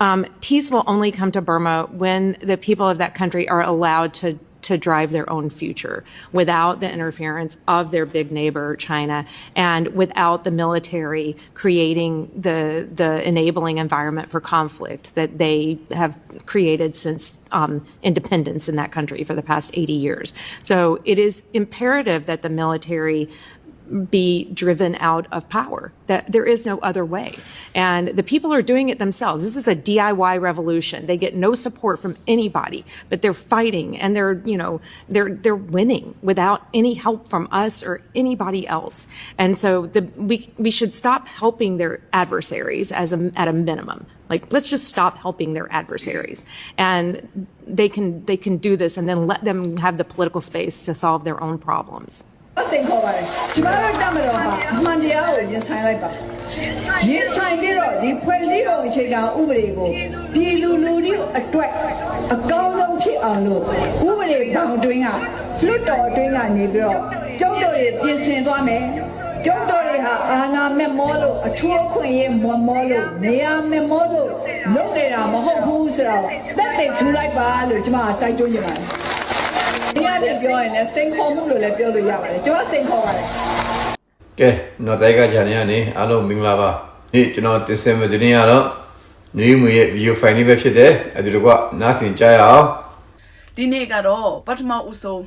Um, peace will only come to Burma when the people of that country are allowed to to drive their own future without the interference of their big neighbor China and without the military creating the the enabling environment for conflict that they have created since um, independence in that country for the past 80 years. So it is imperative that the military be driven out of power. That there is no other way. And the people are doing it themselves. This is a DIY revolution. They get no support from anybody, but they're fighting and they're, you know, they're they're winning without any help from us or anybody else. And so the we we should stop helping their adversaries as a at a minimum. Like let's just stop helping their adversaries. And they can they can do this and then let them have the political space to solve their own problems. စိန်ခေါ်ပါတယ်ကျမတို့တက်မတော်ဟာအမှန်တရားကိုရင်ဆိုင်လိုက်ပါရင်ဆိုင်ပြီးတော့ဒီဖွဲ့စည်းပုံအခြေခံဥပဒေကိုပြည်သူလူထုအတွက်အကောင်းဆုံးဖြစ်အောင်လို့ဥပဒေဘောင်အတွင်းကလွတ်တော်အတွင်းကနေပြီးတော့ကျုပ်တို့တွေပြင်ဆင်သွားမယ်ကျုပ်တို့တွေဟာအာဏာမဲ့မောလို့အထူးအခွင့်အရေးမွန်မောလို့နေရာမဲ့မောလို့လုပ်နေတာမဟုတ်ဘူးဆိုတော့တက်တဲ့ထူလိုက်ပါလို့ကျမကတိုက်တွန်းချင်ပါတယ် ဒီအပြင်ပြောရင်လည်းစိန်ခေါ်မှုလို့လည်းပြောလို့ရပါတယ်ကျွန်တော်စိန်ခေါ်ပါတယ်ကဲတော့တိုက်ကဂျာနေရနေအားလုံးမင်္ဂလာပါဒီကျွန်တော်တင်ဆက်မယ့်သတင်းကတော့နေမှုရဲ့ video file လေးပဲဖြစ်တယ်အဲဒါကနားဆင်ကြရအောင်ဒီနေ့ကတော့ပထမဦးဆုံး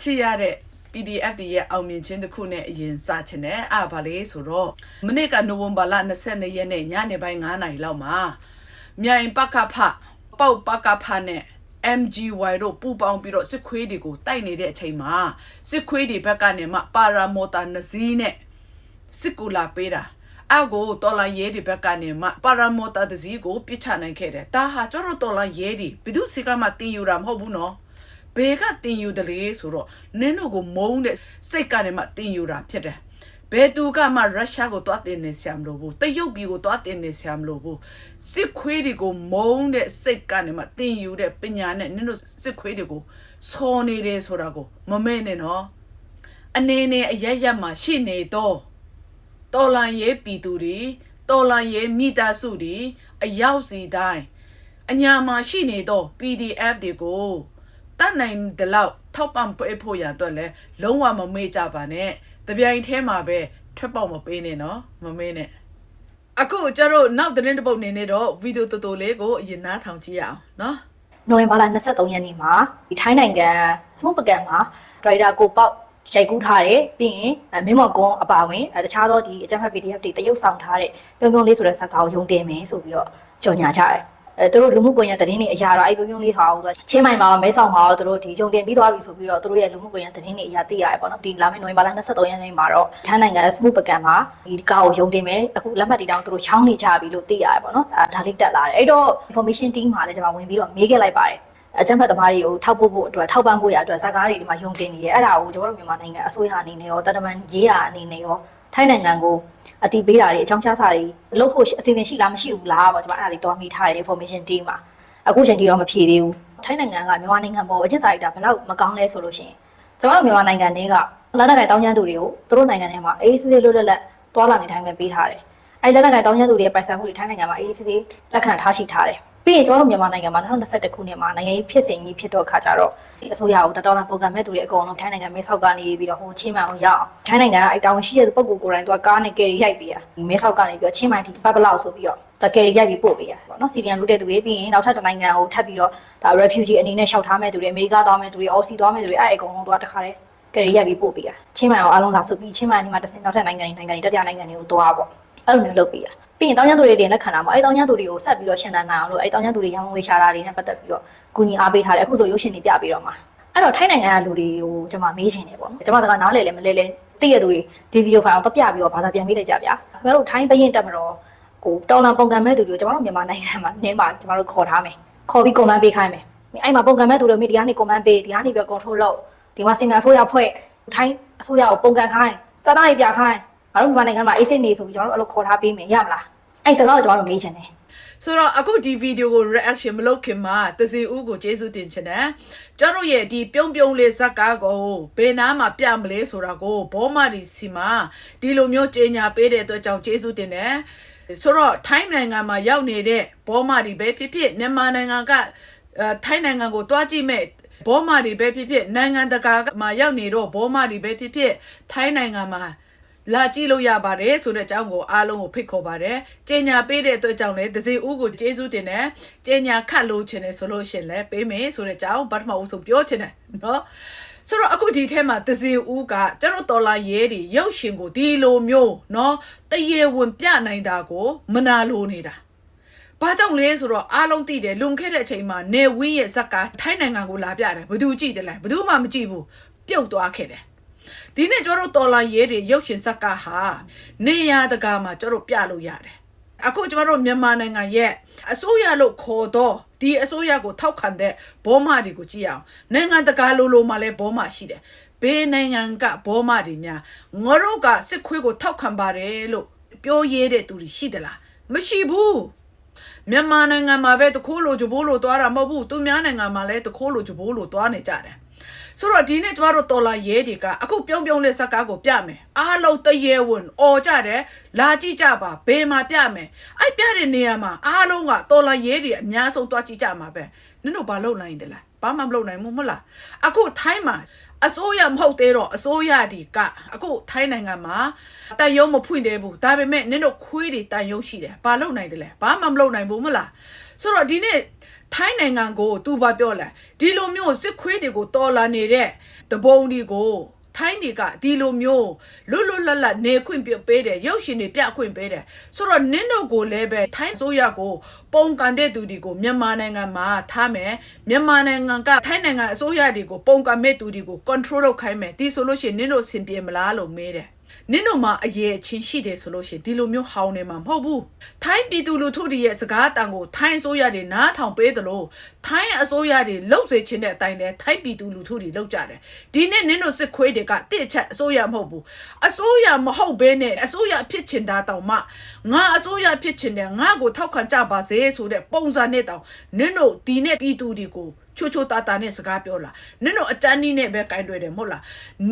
ချစ်ရတဲ့ PDF တွေရဲ့အောင်မြင်ခြင်းတစ်ခုနဲ့အရင်စချင်တယ်အားဘာလဲဆိုတော့မနေ့ကနိုဝင်ဘာလ22ရက်နေ့ညနေပိုင်း9နာရီလောက်မှာမြိုင်ပကဖပေါက်ပကဖနဲ့ MGY တို့ပူပေါင်းပြီးတော့စစ်ခွေးတွေကိုတိုက်နေတဲ့အချိန်မှာစစ်ခွေးတွေဘက်ကနေမှပါရာမော်တာနစည်းနဲ့စစ်ကူလာပေးတာအကိုတော်လာရဲတွေဘက်ကနေမှပါရာမော်တာတစည်းကိုပြစ်ချနိုင်ခဲ့တယ်ဒါဟာကျတော့တော်လာရဲတွေဘယ်သူစီကမှတင်ယူတာမဟုတ်ဘူးနော်ဘယ်ကတင်ယူတယ်လေဆိုတော့နင်းတို့ကိုမုန်းတဲ့စိတ်ကနေမှတင်ယူတာဖြစ်တယ် ဘယ်သူကမှရုရှားကိုတွားတင်နေဆရာမလို့ဘူးတရုတ်ပြည်ကိုတွားတင်နေဆရာမလို့ဘူးစစ်ခွေးတွေကိုမုန်းတဲ့စိတ်ကနေမှတင်ယူတဲ့ပညာနဲ့နင်းတို့စစ်ခွေးတွေကိုစော်နေတယ်ဆိုတာကိုမမဲနဲ့နော်အနေနဲ့အရရက်မှာရှိနေတော့တော်လန်ရေးပြည်သူတွေတော်လန်ရေးမိသားစုတွေအရောက်စီတိုင်းအညာမှာရှိနေတော့ PDF တွေကိုတတ်နိုင်တဲ့လောက်ထောက်ပံ့ပေးဖို့ရအတွက်လဲလုံးဝမမေ့ကြပါနဲ့ တပြိုင်ထဲမှာပဲထွက်ပေါက်မပေးနဲ့နော်မမေ့နဲ့အခုကျတော့နောက်သတင်းတစ်ပုဒ်နေနဲ့တော့ဗီဒီယိုတော်တော်လေးကိုအရင်နားထောင်ကြည့်ရအောင်နော်နိုဝင်ဘာလ23ရက်နေ့မှာဒီထိုင်းနိုင်ငံသမှုပကံမှာဒရိုက်တာကိုပေါက်ရိုက်ကူးထားတယ်ပြီးရင်အဲမင်းမော်ကွန်အပါဝင်အဲတခြားသောဒီအကြမ်းဖက် PDF တွေတရုပ်ဆောင်ထားတဲ့ပြုံးပြုံးလေးဆိုတဲ့ဇာတ်ကောင်ကိုယုံတင်မယ်ဆိုပြီးတော့ကြော်ညာကြတယ် အဲသူတို့လူမှုကွန်ရက်သတင်းတွေအရာတော့အဲ့ပြုံးပြုံးလေးထားအောင်ဆိုချင်းမိုင်မှာမဲဆောက်မှာတော့သူတို့ဒီယုံတင်ပြီးသွားပြီဆိုပြီးတော့သူတို့ရဲ့လူမှုကွန်ရက်သတင်းတွေအရာသိရတယ်ပေါ့နော်ဒီလာမယ့်နိုဝင်ဘာလ23ရက်နေ့မှာတော့ထိုင်းနိုင်ငံစမှုပကံမှာဒီကာကိုယုံတင်မယ်အခုလက်မှတ်တီတောင်းသူတို့ချောင်းနေကြပြီလို့သိရတယ်ပေါ့နော်ဒါဒါလေးတက်လာတယ်အဲ့တော့ information team မှာလည်းကျွန်တော်ဝင်ပြီးတော့မေးခဲ့လိုက်ပါတယ်အချမ်းဖတ်သမားတွေကိုထောက်ပို့ဖို့အတွက်ထောက်ပံ့ဖို့ရအတွက်ဇာတ်ကားတွေဒီမှာယုံတင်နေရဲအဲ့ဒါကိုကျွန်တော်တို့မြန်မာနိုင်ငံအစိုးရအနေနဲ့ရောတတမန်ရေးတာအနေနဲ့ရောထိုင်းနိုင်ငံကို အတိပေးတာတွေအကြောင်းကြားစာတွေလုပ်ဖို့အစီအစဉ်ရှိလားမရှိဘူးလားပေါ့ကျွန်မအဲ့ဒါလေးတွားမိထားတဲ့ information team မှာအခုချိန်ထိတော့မဖြေသေးဘူးထိုင်းနိုင်ငံကမြန်မာနိုင်ငံပေါ်အကျင့်စာရိတ္တဘယ်လောက်မကောင်းလဲဆိုလို့ရှိရင်ကျွန်တော်တို့မြန်မာနိုင်ငံတွေကလက်နက်ကိုင်တောင်းကျမ်းသူတွေကိုသူတို့နိုင်ငံထဲမှာအေးစစ်စစ်လွတ်လပ်လပ်တွာလာနေထိုင်ခွင့်ပေးထားတယ်အဲ့လက်နက်ကိုင်တောင်းကျမ်းသူတွေရဲ့ပိုင်ဆိုင်မှုတွေထိုင်းနိုင်ငံမှာအေးစစ်စစ်လက်ခံထားရှိထားတယ် ပြီးရင်ကျွန်တော်တို့မြန်မာနိုင်ငံမှာ2021ခုနှစ်မှာနိုင်ငံရေးဖြစ်စဉ်ကြီးဖြစ်တော့ခါကြတော့ဒီအစိုးရကိုတတော်လာပုံကံမဲ့သူတွေအကုန်လုံးထိုင်းနိုင်ငံမဲဆောက်ကနေပြီးတော့ဟိုချင်းမိုင်ကိုရောက်အောင်ထိုင်းနိုင်ငံကအဲတာဝန်ရှိတဲ့ပုဂ္ဂိုလ်ကိုယ်တိုင်သူကကားနဲ့ကယ်ရီရိုက်ပေးရဒီမဲဆောက်ကနေပြီးတော့ချင်းမိုင်ထိပတ်ပလောက်ဆိုပြီးတော့တကယ်ရီရိုက်ပြီးပို့ပေးရပေါ့နော်စီရီယန်လူတဲ့သူတွေပြီးရင်နောက်ထပ်တစ်နိုင်ငံကိုထပ်ပြီးတော့ဒါ refugee အနေနဲ့ရှောက်ထားမဲ့သူတွေအမေရိကသွားမဲ့သူတွေအော်စီသွားမဲ့သူတွေအဲအကုန်လုံးသူကတခါတည်းကယ်ရီရိုက်ပြီးပို့ပေးရချင်းမိုင်ကိုအားလုံးလာဆိုပြီးချင်းမိုင်ဒီမှာတစ်စင်နောက်ထပ်နိုင်ငံတွေနိုင်ငံတွေတတိယနိုင်ငံတွေကိုသွားပေါ့အဲ့လိုမျိုးလုပ်ပေးရ ပြီးရင်တောင်းကျမ်းသူတွေတင်လက်ခံတာပေါ့အဲတောင်းကျမ်းသူတွေကိုဆက်ပြီးတော့ရှင်းသန်နိုင်အောင်လို့အဲတောင်းကျမ်းသူတွေရန်ကုန်ဝေရှာတာတွေနဲ့ပတ်သက်ပြီးတော့ကူညီအားပေးထားတယ်အခုဆိုရုပ်ရှင်တွေပြပြီးတော့မှာအဲ့တော့ထိုင်းနိုင်ငံကလူတွေကိုကျွန်မမေးချင်တယ်ပေါ့နော်ကျွန်မကနားလဲလဲမလဲလဲသိရသူတွေဒီဗီဒီယိုဖိုင်အောင်တော့ပြပြီးတော့ဘာသာပြန်ပေးလိုက်ကြဗျာခင်ဗျားတို့ထိုင်းဘရင်တက်မတော်ကိုတော်လန်ပုံကံမဲ့သူတွေကိုကျွန်တော်တို့မြန်မာနိုင်ငံမှာနင်းပါကျွန်တော်တို့ခေါ်ထားမယ်ခေါ်ပြီးကွန်မန့်ပေးခိုင်းမယ်အဲ့မှာပုံကံမဲ့သူတွေမိဒီကနေကွန်မန့်ပေးဒီကနေပြီးတော့ control လုပ်ဒီမှာစင်မြအစိုးရဖွဲ့ထိုင်းအစိုးရကိုပုံကံခိုင်းစတားတွေပြခိုင်း ငါတို့မြန်မာနိုင်ငံမှာအေးစိနေဆိုပြီးကျွန်တော်တို့အဲ့လိုခေါ်ထားပေးမယ်ရမလားအဲ့စကားကိုကျွန်တော်တို့မေးချင်တယ်ဆိုတော့အခုဒီဗီဒီယိုကို reaction မလုပ်ခင်မှာတစီဦးကိုကျေးဇူးတင်ချင်တယ်ကျတို့ရဲ့ဒီပြုံးပြုံးလေးဇက်ကားကိုဘယ်နားမှာပြမလဲဆိုတာကိုဘောမဒီစီမှာဒီလိုမျိုးကြေညာပေးတဲ့အတွက်ကြောင့်ကျေးဇူးတင်တယ်ဆိုတော့ထိုင်းနိုင်ငံမှာရောက်နေတဲ့ဘောမတွေပဲဖြစ်ဖြစ်မြန်မာနိုင်ငံကအဲထိုင်းနိုင်ငံကိုတွားကြည့်မဲ့ဘောမတွေပဲဖြစ်ဖြစ်နိုင်ငံတကာမှာရောက်နေတော့ဘောမတွေပဲဖြစ်ဖြစ်ထိုင်းနိုင်ငံမှာ လာကြည့်လို့ရပါတယ်ဆိုတဲ့အကြောင်းကိုအားလုံးကိုဖိတ်ခေါ်ပါတယ်။ကြေညာပေးတဲ့အတွက်ကြောင့်လည်းဒဇင်ဦးကိုကျေးဇူးတင်တယ်။ကြေညာခတ်လို့ချင်တယ်ဆိုလို့ရှရင်လည်းပေးမယ်ဆိုတဲ့အကြောင်းပထမဦးဆုံးပြောချင်တယ်နော်။ဆိုတော့အခုဒီထဲမှာဒဇင်ဦးကကျတော့တော်လာရဲတွေရုပ်ရှင်ကိုဒီလိုမျိုးနော်တရေဝင်ပြနိုင်တာကိုမနာလိုနေတာ။ဘာကြောင့်လဲဆိုတော့အားလုံးသိတယ်လွန်ခဲ့တဲ့အချိန်မှာနေဝင်းရဲ့ဇက်ကထိုင်းနိုင်ငံကိုလာပြတယ်ဘယ်သူကြည့်တယ်လဲဘယ်သူမှမကြည့်ဘူးပြုတ်သွားခဲ့တယ်။ ဒီနေ့ကျတော့တော်လာရဲတွေရုပ်ရှင်ဇက်ကဟာနေရတကာမှာကျတော့ပြလို့ရတယ်။အခုကျမတို့မြန်မာနိုင်ငံရဲ့အစိုးရလို့ခေါ်တော့ဒီအစိုးရကိုထောက်ခံတဲ့ဘောမတွေကိုကြည့်အောင်နိုင်ငံတကာလိုလိုမှလည်းဘောမရှိတယ်ဘေးနိုင်ငံကဘောမတွေများငါတို့ကစစ်ခွေးကိုထောက်ခံပါတယ်လို့ပြောရဲတဲ့သူတွေရှိသလားမရှိဘူးမြန်မာနိုင်ငံမှာပဲတခိုးလိုဂျဘိုးလိုသွားတာမဟုတ်ဘူးသူများနိုင်ငံမှာလည်းတခိုးလိုဂျဘိုးလိုသွားနေကြတယ် ဆိုတော့ဒီနေ့ကျမတို့တော်လာရဲတွေကအခုပြုံးပြုံးလေးစကားကိုပြမယ်အားလုံးတရေဝင်អော်ကြတယ်လာကြည့်ကြပါဘယ်မှာပြမယ်အဲ့ပြတဲ့နေရာမှာအားလုံးကတော်လာရဲတွေအများဆုံးသွားကြည့်ကြမှာပဲနင်တို့ဘာလုပ်နိုင်တယ်လဲဘာမှမလုပ်နိုင်ဘူးမဟုတ်လားအခုထိုင်းမှာအစိုးရမဟုတ်သေးတော့အစိုးရဒီကအခုထိုင်းနိုင်ငံမှာတန်ယုံမဖွင့်သေးဘူးဒါပေမဲ့နင်တို့ခွေးတွေတန်ယုံရှိတယ်ဘာလုပ်နိုင်တယ်လဲဘာမှမလုပ်နိုင်ဘူးမဟုတ်လားဆိုတော့ဒီနေ့ ထိုင်းနိုင်ငံကိုသူဘာပြောလဲဒီလိုမျိုးစစ်ခွေးတွေကိုတော်လာနေတဲ့တဘုံတွေကိုထိုင်းတွေကဒီလိုမျိုးလွတ်လွတ်လပ်လပ်နေခွင့်ပြပေးတယ်ရုပ်ရှင်တွေပြခွင့်ပေးတယ်ဆိုတော့နင်းတို့ကိုလည်းပဲထိုင်းဆိုရကိုပုံကန်တဲ့သူတွေကိုမြန်မာနိုင်ငံမှာထားမယ်မြန်မာနိုင်ငံကထိုင်းနိုင်ငံအစိုးရတွေကိုပုံကန်မဲ့သူတွေကို control လုပ်ခိုင်းမယ်ဒီဆိုလို့ရှိရင်နင်းတို့အဆင်ပြေမလားလို့မေးတယ် နင်းတို့မှာအရေးအချင်းရှိတယ်ဆိုလို့ရှိရင်ဒီလိုမျိုးဟောင်းနေမှာမဟုတ်ဘူးထိုင်းပြည်သူလူထုတွေရဲ့စကားအတန်ကိုထိုင်းအစိုးရတွေနားထောင်ပေးတယ်လို့ထိုင်းအစိုးရတွေလှုပ်စေခြင်းတဲ့အတိုင်းလဲထိုင်းပြည်သူလူထုတွေလှုပ်ကြတယ်ဒီနေ့နင်းတို့စစ်ခွေးတွေကတစ်ချက်အစိုးရမဟုတ်ဘူးအစိုးရမဟုတ်ဘဲနဲ့အစိုးရဖြစ်ချင်တာတောင်မှငါအစိုးရဖြစ်ချင်တယ်ငါကိုထောက်ခံကြပါစေဆိုတဲ့ပုံစံနဲ့တောင်နင်းတို့ဒီနေ့ပြည်သူတွေကိုချိုချိုတာတာနဲ့စကားပြောလာနင်တို့အတန်းနီးနဲ့ပဲကင်တွေ့တယ်မဟုတ်လား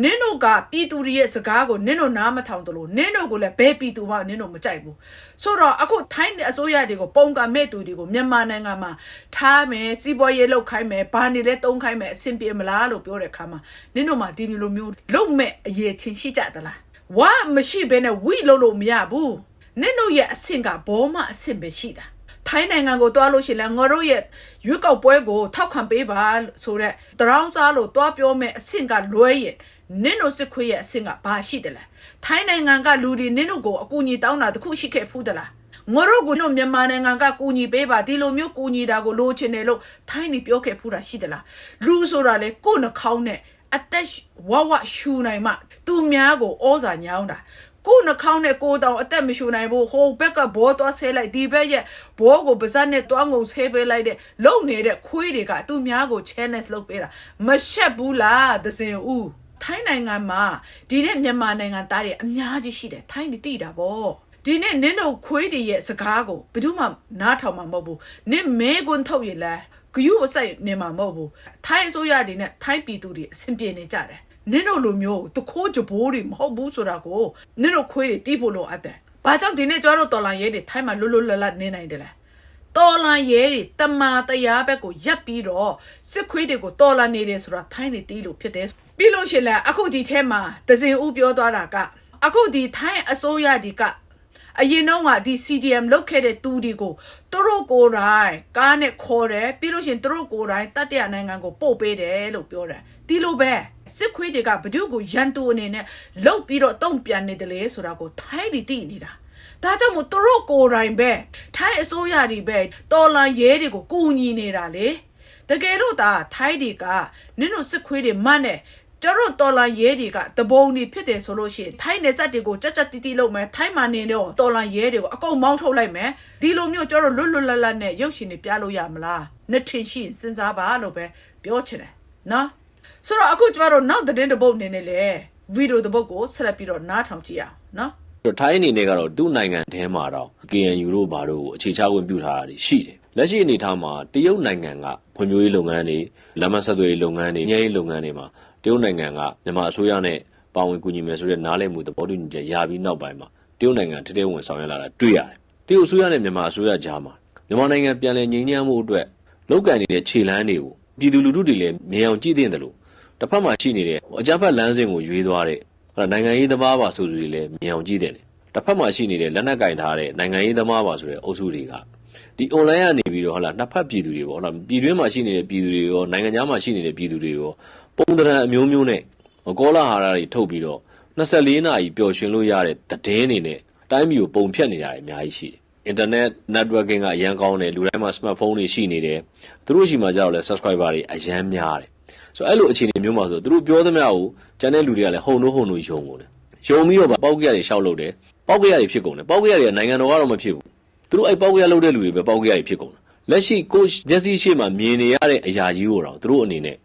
နင်တို့ကပြည်သူတွေရဲ့စကားကိုနင်တို့နားမထောင်တယ်လို့နင်တို့ကိုလည်းဘယ်ပြည်သူမှနင်တို့မကြိုက်ဘူးဆိုတော့အခုထိုင်းအစိုးရတွေကိုပုံကမဲ့သူတွေကိုမြန်မာနိုင်ငံမှာထားမယ်စီးပွားရေးလုပ်ခိုင်းမယ်ဘာနေလဲတုံးခိုင်းမယ်အဆင်ပြေမလားလို့ပြောတဲ့အခါမှာနင်တို့မှဒီလိုမျိုးလုံမဲ့အရေးချင်းရှိကြသလားဝါမရှိဘဲနဲ့ဝိလို့လို့မရဘူးနင်တို့ရဲ့အဆင့်ကဘောမအဆင့်ပဲရှိတာ ထိုင်းနိုင်ငံကိုတွားလို့ရှိရင်လည်းငါတို့ရဲ့ရွေးကောက်ပွဲကိုထောက်ခံပေးပါဆိုတော့တရောင်းစားလို့တွားပြောမဲ့အဆင့်ကလွဲရင်နင့်တို့စစ်ခွေးရဲ့အဆင့်ကဘာရှိတယ်လဲထိုင်းနိုင်ငံကလူတွေနင့်တို့ကိုအကူအညီတောင်းတာတခုရှိခဲ့ဖူးသလားငါတို့ကတို့မြန်မာနိုင်ငံကကူညီပေးပါဒီလိုမျိုးကူညီတာကိုလိုချင်တယ်လို့ထိုင်းနေပြောခဲ့ဖူးတာရှိသလားလူဆိုတာလေကိုယ်နှာခေါင်းနဲ့အသက်ဝဝရှူနိုင်မှသူများကိုဩဇာညောင်းတာ ကိုယ်နှာခေါင်းနဲ့ကိုယ်တောင်အသက်မရှူနိုင်ဘူးဟိုဘက်ကဘောသွားဆဲလိုက်ဒီဘက်ရဲ့ဘောကိုပါဇက်နဲ့တွားငုံဆဲပေးလိုက်တဲ့လုံနေတဲ့ခွေးတွေကသူများကို challenge လုပ်ပေးတာမရှက်ဘူးလားသစင်ဦးထိုင်းနိုင်ငံမှာဒီနေ့မြန်မာနိုင်ငံသားတွေအများကြီးရှိတယ်ထိုင်းတွေသိတာဗောဒီနေ့နင်းတို့ခွေးတွေရဲ့စကားကိုဘယ်သူမှနားထောင်မှာမဟုတ်ဘူးနင်းမဲကွန်းထုတ်ရင်လဲဂယုအစိုက်နေမှာမဟုတ်ဘူးထိုင်းအစိုးရတွေနဲ့ထိုင်းပြည်သူတွေအဆင်ပြေနေကြတယ် နင်တို့လိုမျိုးတခိုးကြဘိုးတွေမဟုတ်ဘူးဆိုတာကိုနင်တို့ခွေးတွေတီးဖို့လိုအပ်တယ်။ဘာကြောင့်ဒီနေ့ကျတော့တော်လန်ရဲတွေထိုင်းမှာလွတ်လွတ်လပ်လပ်နေနိုင်တယ်လဲ။တော်လန်ရဲတွေတမာတရားဘက်ကိုရပ်ပြီးတော့စစ်ခွေးတွေကိုတော်လန်နေတယ်ဆိုတာထိုင်းတွေတီးလို့ဖြစ်တယ်။ပြီးလို့ရှိရင်လည်းအခုဒီထဲမှာဒဇင်ဦးပြောသွားတာကအခုဒီထိုင်းအစိုးရဒီကအရင်တော့ကဒီ CDM လုတ်ခဲ့တဲ့သူတွေကိုသူတို့ကိုယ်တိုင်ကားနဲ့ခေါ်တယ်ပြီးလို့ရှရင်သူတို့ကိုယ်တိုင်တတ်တရနိုင်ငံကိုပို့ပေးတယ်လို့ပြောတယ် ဒီလိုပဲစစ်ခွေးတွေကဘဒုကိုရန်သူအနေနဲ့လုတ်ပြီးတော့တုံ့ပြန်နေတယ်လေဆိုတာကိုထိုင်းတွေသိနေတာဒါကြောင့်မို့သူတို့ကိုယ်တိုင်ပဲထိုင်းအစိုးရတွေပဲတော်လန်ရဲတွေကိုကူညီနေတာလေတကယ်လို့ဒါထိုင်းတွေကနင်တို့စစ်ခွေးတွေမတ်နဲ့ကျတော့တော်လာရဲတွေကတဘုံနေဖြစ်တယ်ဆိုလို့ရှိရင်ထိုင်းနယ်စပ်တွေကိုကြက်ကြက်တီးတီးလုပ်မယ်ထိုင်းမှာနေတော့တော်လာရဲတွေကိုအကုန်မောင်းထုတ်လိုက်မယ်ဒီလိုမျိုးကျတော့လွတ်လွတ်လပ်လပ်နဲ့ရုပ်ရှင်တွေပြလို့ရမလားနှစ်ထင်ရှိရင်စဉ်းစားပါလို့ပဲပြောချင်တယ်နော် ဆိုတော့အခုကျမတို့နောက်သတင်းတစ်ပုဒ်နေနေလေဗီဒီယိုတစ်ပုဒ်ကိုဆက်လက်ပြီးတော့နားထောင်ကြည့်အောင်နော်တော့ထိုင်းအနေနဲ့ကတော့သူ့နိုင်ငံထဲမှာတော့ KNU တို့ဘာတို့ကိုအခြေချဝင်ပြုထားတာတွေရှိတယ်လက်ရှိအနေအထားမှာတရုတ်နိုင်ငံကဖွံ့ဖြိုးရေးလုပ်ငန်းတွေလမ်းမဆက်သွယ်ရေးလုပ်ငန်းတွေငြိမ်းရေးလုပ်ငန်းတွေမှာတရုတ်နိုင်ငံကမြန်မာအစိုးရနဲ့ပါဝင်ကူညီမယ်ဆိုတဲ့နားလည်မှုသဘောတူညီချက်ရပြီးနောက်ပိုင်းမှာတရုတ်နိုင်ငံထဲထဲဝင်ဆောင်ရွက်လာတာတွေ့ရတယ်တရုတ်အစိုးရနဲ့မြန်မာအစိုးရကြားမှာမြန်မာနိုင်ငံပြန်လည်ငြိမ်းချမ်းမှုအတွက်လောက်ကန်နေတဲ့ခြေလှမ်းတွေကိုပြည်သူလူထုတွေလည်းမြင်အောင်ကြည့်သင့်တယ်လို့ တစ်ဖက်မှာရှိနေတဲ့အကြမ်းဖက်လမ်းစဉ်ကိုရွေးသွားတဲ့အဲ့ဒါနိုင်ငံရေးသမားပါဆိုသူတွေလည်းမြင်အောင်ကြည့်သင့်တယ်တစ်ဖက်မှာရှိနေတဲ့လက်နက်ကင်ထားတဲ့နိုင်ငံရေးသမားပါဆိုတဲ့အုပ်စုတွေကဒီ online ကနေပြီးတော့ဟုတ်လားနှစ်ဖက်ပြည်သူတွေပေါ့ဟုတ်လားပြည်တွင်းမှာရှိနေတဲ့ပြည်သူတွေရောနိုင်ငံခြားမှာရှိနေတဲ့ပြည်သူတွေရောပုံသဏ္ဍာန်အမျိုးမျိုးနဲ့ကောလာဟာရတွေထုတ်ပြီးတော့24နာရီပျော်ရွှင်လို့ရတဲ့သတင်းတွေနဲ့တိုင်းပြည်ကိုပုံဖြတ်နေတာတွေအများကြီးရှိတယ်။ internet networking ကအရန်ကောင်းတယ်လူတိုင်းမှာ smartphone တွေရှိနေတယ်သူတို့ရှိမှကြတော့လဲ subscriber တွေအရန်များတယ် ဆိုတော့အဲ့လိုအခြေအနေမျိုးမှာဆိုသူတို့ပြောသမျှကိုကျန်တဲ့လူတွေကလည်းဟုံလို့ဟုံလို့ယုံကုန်တယ်ယုံပြီးတော့ဗပေါက်ကြရတွေရှောက်လို့တယ်ပေါက်ကြရတွေဖြစ်ကုန်တယ်ပေါက်ကြရတွေကနိုင်ငံတော်ကတော့မဖြစ်ဘူးသူတို့အဲ့ပေါက်ကြရလုပ်တဲ့လူတွေပဲပေါက်ကြရတွေဖြစ်ကုန်တယ်လက်ရှိကိုမျက်စိရှိမှမြင်နေရတဲ့အရာကြီးကိုတော့သူတို့အနေနဲ့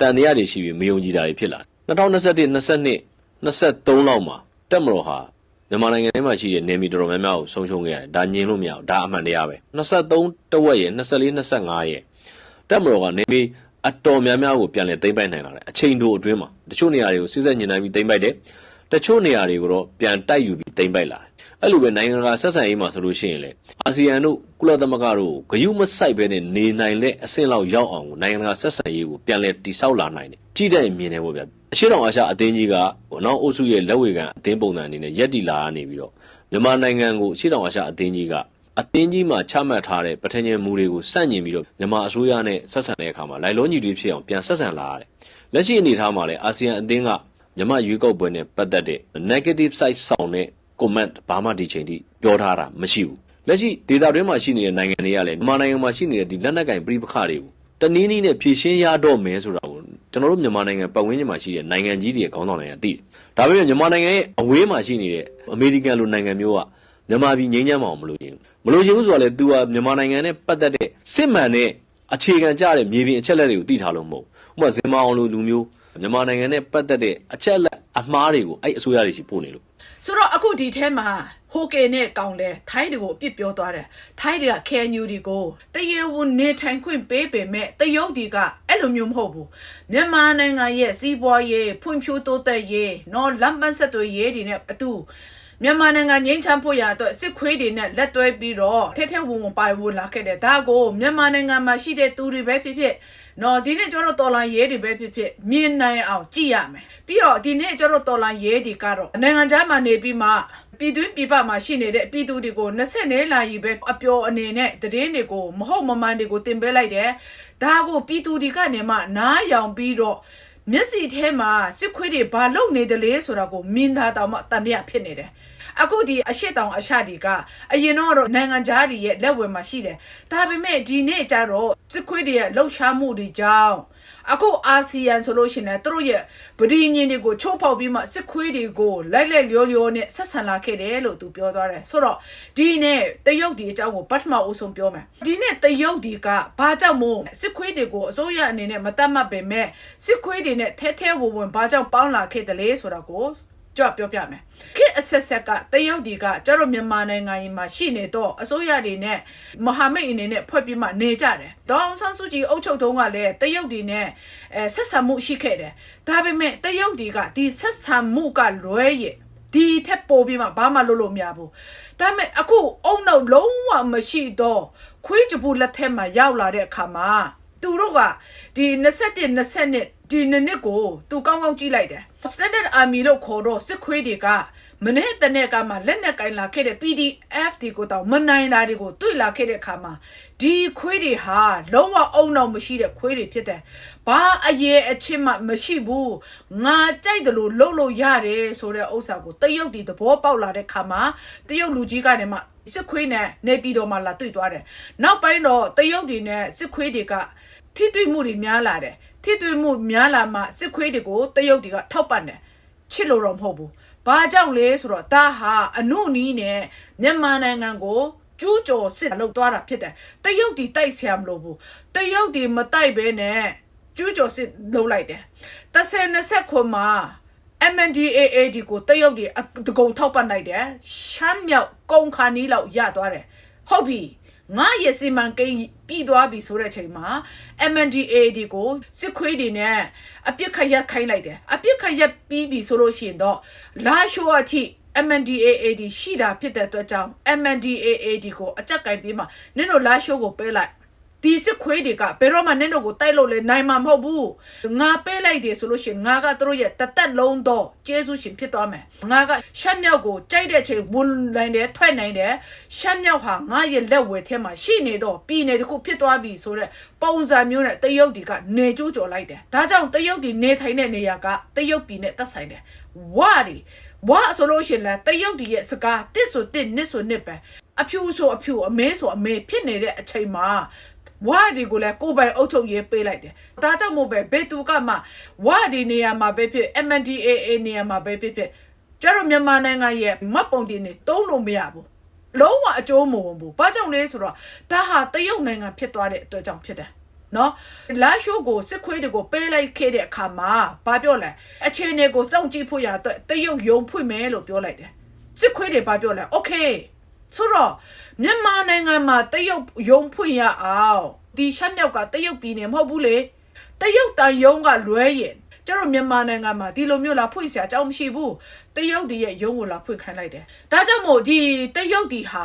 တန်တရားတွေရှိပြီးမယုံကြည်တာတွေဖြစ်လာ2021 22 23လောက်မှာတက်မတော်ဟာမြန်မာနိုင်ငံထဲမှာရှိတဲ့နေမီတော်တော်များများကိုဆုံးရှုံးခဲ့ရတယ်ဒါညင်လို့မရဘူးဒါအမှန်တရားပဲ23တဝက်ရဲ့24 25ရဲ့တက်မတော်ကနေမီ အတော်များများကိုပြန်လည်သိမ့်ပိုက်နိုင်လာတယ်အချိန်တိုအတွင်းမှာတချို့နေရာတွေကိုစစ်ဆက်ညင်နိုင်ပြီးသိမ့်ပိုက်တယ်တချို့နေရာတွေကိုတော့ပြန်တိုက်ယူပြီးသိမ့်ပိုက်လာတယ်အဲ့လိုပဲနိုင်ငံတကာဆက်ဆံရေးမှာဆိုလို့ရှိရင်လေအာဆီယံတို့ကုလသမဂ္ဂတို့ဂရုမစိုက်ဘဲနဲ့နေနိုင်တဲ့အဆင့်လောက်ရောက်အောင်ကိုနိုင်ငံတကာဆက်ဆံရေးကိုပြန်လည်တိဆောက်လာနိုင်တယ်ကြည့်တဲ့မြင်တယ်ပေါ့ဗျာအရှေ့တောင်အာရှအသင်းကြီးကဟိုနောက်အုပ်စုရဲ့လက်ဝေခံအသင်းပုံစံအနေနဲ့ရက်တီလာကနေပြီးတော့မြန်မာနိုင်ငံကိုအရှေ့တောင်အာရှအသင်းကြီးက အသင်းကြီးမှာချမှတ်ထားတဲ့ပထညံမူတွေကိုစန့်ကျင်ပြီးတော့မြန်မာအစိုးရနဲ့ဆက်ဆံတဲ့အခါမှာလိုက်လုံးညီတွေဖြစ်အောင်ပြန်ဆက်ဆံလာရတယ်လက်ရှိအနေအထားမှာလည်းအာဆီယံအသင်းကမြန်မာရွေးကောက်ပွဲနဲ့ပတ်သက်တဲ့ negative side ဆောင်တဲ့ comment ဘာမှဒီချိန်ထိပြောထားတာမရှိဘူးလက်ရှိဒေတာတွင်းမှာရှိနေတဲ့နိုင်ငံတွေကလည်းမြန်မာနိုင်ငံမှာရှိနေတဲ့ဒီလက်နက်ကင်ပြည်ပခါတွေကိုတနည်းနည်းနဲ့ဖြည့်ရှင်းရတော့မယ်ဆိုတာကိုကျွန်တော်တို့မြန်မာနိုင်ငံပတ်ဝန်းကျင်မှာရှိတဲ့နိုင်ငံကြီးတွေခေါင်းဆောင်တွေကသိတယ်ဒါပေမဲ့မြန်မာနိုင်ငံရဲ့အဝေးမှာရှိနေတဲ့အမေရိကန်လိုနိုင်ငံမျိုးက မြန်မာပြည်ငြိမ်းချမ်းမအောင်မလို့ရင်မလို့ရင်ဘူးဆိုတာလေ तू ကမြန်မာနိုင်ငံနဲ့ပတ်သက်တဲ့စစ်မှန်တဲ့အခြေခံကြတဲ့မြေပြင်အချက်လက်တွေကိုသိထားလို့မဟုတ်ဘူးဥပမာဇင်မာအောင်လိုလူမျိုးမြန်မာနိုင်ငံနဲ့ပတ်သက်တဲ့အချက်လက်အမှားတွေကိုအဲ့အစိုးရတွေရှိပို့နေလို့ဆိုတော့အခုဒီထဲမှာဟိုကေနဲ့ကောင်းလဲထိုင်းတွေကိုအပြစ်ပြောသွားတယ်ထိုင်းတွေက KNU တွေကိုတရေဝန်နေထိုင်ခွင့်ပေးပေမဲ့တရုတ်တွေကအဲ့လိုမျိုးမဟုတ်ဘူးမြန်မာနိုင်ငံရဲ့စီးပွားရေးဖွံ့ဖြိုးတိုးတက်ရေးနော်လမ်းပန်းဆက်သွယ်ရေးတွေနဲ့အတူ မြန်မာနိုင်ငံငင်းချမ်းဖို့ရအတွက်စစ်ခွေးတွေနဲ့လက်တွဲပြီးတော့ထဲထဲဝင်ဝင်ပိုင်ဝင်လာခဲ့တယ်ဒါကိုမြန်မာနိုင်ငံမှာရှိတဲ့သူတွေပဲဖြစ်ဖြစ်နော်ဒီနေ့ကျွန်တော်တော်လိုင်းရဲတွေပဲဖြစ်ဖြစ်မြင်နိုင်အောင်ကြည့်ရမယ်ပြီးတော့ဒီနေ့ကျွန်တော်တော်လိုင်းရဲတွေကတော့နိုင်ငံခြားမှာနေပြီးမှပြည်တွင်းပြည်ပမှာရှိနေတဲ့ပြည်သူတွေကို20လာရီပဲအပျော်အနေနဲ့တည်င်းတွေကိုမဟုတ်မမှန်တွေကိုတင်ပေးလိုက်တယ်ဒါကိုပြည်သူတွေကနေမှနားယောင်ပြီးတော့ မျက်စိထဲမှာစစ်ခွေးတွေဘာလုပ်နေတယ်လဲဆိုတာကိုမြင်တာတောင်မှတန်ရဖြစ်နေတယ်အခုဒီအရှိတောင်အရှဒီကအရင်တော့ကတော့နိုင်ငံသားတွေရဲ့လက်ဝယ်မှာရှိတယ်ဒါပေမဲ့ဒီနေ့ကျတော့စစ်ခွေးတွေရဲ့လှုပ်ရှားမှုတွေကြောင့် အခုအာဆီယံဆိုလို့ရှိရင်သူတို့ရဲ့ဗဒိညင်တွေကိုချိုးဖောက်ပြီးမှစစ်ခွေးတွေကိုလိုက်လက်လျောလျောနဲ့ဆက်ဆံလာခဲ့တယ်လို့သူပြောသွားတယ်ဆိုတော့ဒီနေ့တရုတ်ဒီအကြောင်းကိုပထမအဆုံးပြောမယ်ဒီနေ့တရုတ်ဒီကဘာကြောင့်မို့စစ်ခွေးတွေကိုအစိုးရအနေနဲ့မတတ်မှတ်ပေမဲ့စစ်ခွေးတွေနဲ့ထဲထဲဝင်ဝင်ဘာကြောင့်ပေါင်းလာခဲ့တယ်လဲဆိုတာကို ကြွပြောပြမယ်ခေတ်အဆက်ဆက်ကတရုတ်ဒီကကျတော့မြန်မာနိုင်ငံရင်မှာရှိနေတော့အစိုးရတွေနဲ့မဟာမိတ်အနေနဲ့ဖွဲ့ပြီးမှနေကြတယ်ဒေါအောင်ဆန်းစုကြည်အုပ်ချုပ်တုန်းကလည်းတရုတ်ဒီနဲ့အဲဆက်ဆံမှုရှိခဲ့တယ်ဒါပေမဲ့တရုတ်ဒီကဒီဆက်ဆံမှုကလွဲရဲ့ဒီထက်ပိုပြီးမှဘာမှလုပ်လို့မရဘူးဒါပေမဲ့အခုအုံနောက်လုံးဝမရှိတော့ခွေးကြပူလက်ထက်မှာရောက်လာတဲ့အခါမှာသူတို့ကဒီ21 20 ဒီနှစ်နှစ်ကိုသူကောင်းကောင်းကြည့်လိုက်တယ် Standard Army လို့ခေါ်တော့စစ်ခွေးတွေကမနေ့တနေ့ကမှလက်နက်ကင်လာခဲ့တဲ့ PDF တွေကိုတော့မနိုင်တာတွေကိုတွေ့လာခဲ့တဲ့အခါမှာဒီခွေးတွေဟာလုံးဝအုံနောက်မရှိတဲ့ခွေးတွေဖြစ်တယ်။ဘာအရေးအချင်းမှမရှိဘူး။ငါကြိုက်တယ်လို့လှုပ်လို့ရတယ်ဆိုတဲ့ဥစ္စာကိုတရုတ်ဒီသဘောပေါက်လာတဲ့ခါမှာတရုတ်လူကြီးကနေမှစစ်ခွေးနဲ့နေပြည်တော်မှာလာတွေ့သွားတယ်။နောက်ပိုင်းတော့တရုတ်တွေနဲ့စစ်ခွေးတွေကထိတွေ့မှုတွေများလာတယ်။ ထိတွေ့မှုများလာမှစစ်ခွေးတွေကိုတရုတ်တွေကထောက်ပံ့တယ်။ချစ်လို့တော့မဟုတ်ဘူး။ဘာကြောင့်လဲဆိုတော့ဒါဟာအနုနီးနဲ့မြန်မာနိုင်ငံကိုကျူးကျော်စစ်လုပ်သွားတာဖြစ်တယ်။တရုတ်ဒီတိုက်ဆရာမလို့ဘူး။တရုတ်ဒီမတိုက်ဘဲနဲ့ကျူးကျော်စစ်လုပ်လိုက်တယ်။30 20ခွန်မှာ MNDAA ဒီကိုတရုတ်ဒီအတကုံထောက်ပံ့လိုက်တယ်။ရှမ်းမြောက်ကုန်ခါနီးလောက်ရသွားတယ်။ဟုတ်ပြီ။ ငါရဲ့စီမံကိန်းပြီးသွားပြီဆိုတဲ့အချိန်မှာ MNDA ဒီကိုစစ်ခွေးတွေနဲ့အပြစ်ခတ်ရက်ခိုင်းလိုက်တယ်အပြစ်ခတ်ရက်ပြီးပြီဆိုလို့ရှိရင်တော့လာရှိုးအထိ MNDAA ဒီရှိတာဖြစ်တဲ့အတွက်ကြောင့် MNDAA ဒီကိုအကြက်ကင်ပြီးမှနင်တို့လာရှိုးကိုပေးလိုက် ဒီစစ်ခွေးတွေကဘယ်တော့မှနင်တို့ကိုတိုက်လို့လေနိုင်မှာမဟုတ်ဘူးငါပေးလိုက်တယ်ဆိုလို့ရှိရင်ငါကသူတို့ရဲ့တသက်လုံးတော့ကျေးဇူးရှင်ဖြစ်သွားမယ်ငါကရှက်မြောက်ကိုကြိုက်တဲ့ချိန်ဝင်နိုင်တယ်ထွက်နိုင်တယ်ရှက်မြောက်ဟာငါရဲ့လက်ဝဲထဲမှာရှိနေတော့ပြည်နေတခုဖြစ်သွားပြီဆိုတော့ပုံစံမျိုးနဲ့တရုတ်ဒီကနေကျိုးကြော်လိုက်တယ်ဒါကြောင့်တရုတ်ဒီနေထိုင်တဲ့နေရာကတရုတ်ပြည်နဲ့သက်ဆိုင်တယ်ဝါဒီဝါဆိုလို့ရှိရင်လည်းတရုတ်ဒီရဲ့စကားတစ်ဆိုတစ်နစ်ဆိုနစ်ပဲအဖြူဆိုအဖြူအမဲဆိုအမဲဖြစ်နေတဲ့အချိန်မှာ ဝါဒီကိုလည်းကိုယ်ပိုင်အုပ်ချုပ်ရေးပေးလိုက်တယ်ဒါကြောင့်မို့ပဲဘယ်သူကမှဝါဒီနေရာမှာပဲဖြစ် MNDAA နေရာမှာပဲဖြစ်ဖြစ်ကျတော့မြန်မာနိုင်ငံရဲ့မတ်ပုံတင်နေတုံးလို့မရဘူးလုံးဝအကျိုးမဝင်ဘူးဘာကြောင့်လဲဆိုတော့ဒါဟာတရုတ်နိုင်ငံဖြစ်သွားတဲ့အတွက်ကြောင့်ဖြစ်တယ်နော်လာရှိုးကိုစစ်ခွေးတွေကိုပေးလိုက်ခဲ့တဲ့အခါမှာဘာပြောလဲအခြေအနေကိုစောင့်ကြည့်ဖို့ရအတွက်တရုတ်ယုံဖွင့်မယ်လို့ပြောလိုက်တယ်စစ်ခွေးတွေဘာပြောလဲโอเค ဆိုတော့မြန်မာနိုင်ငံမှာတရုတ်ယုံဖွင့်ရအောင်ဒီရှက်မြောက်ကတရုတ်ပြည်နယ်မဟုတ်ဘူးလေတရုတ်တန်ယုံကလွဲရင်ကျတော့မြန်မာနိုင်ငံမှာဒီလိုမျိုးလာဖွင့်စရာအကြောင်းမရှိဘူးတရုတ်တည်းရဲ့ယုံကိုလာဖွင့်ခိုင်းလိုက်တယ်ဒါကြောင့်မို့ဒီတရုတ်တီဟာ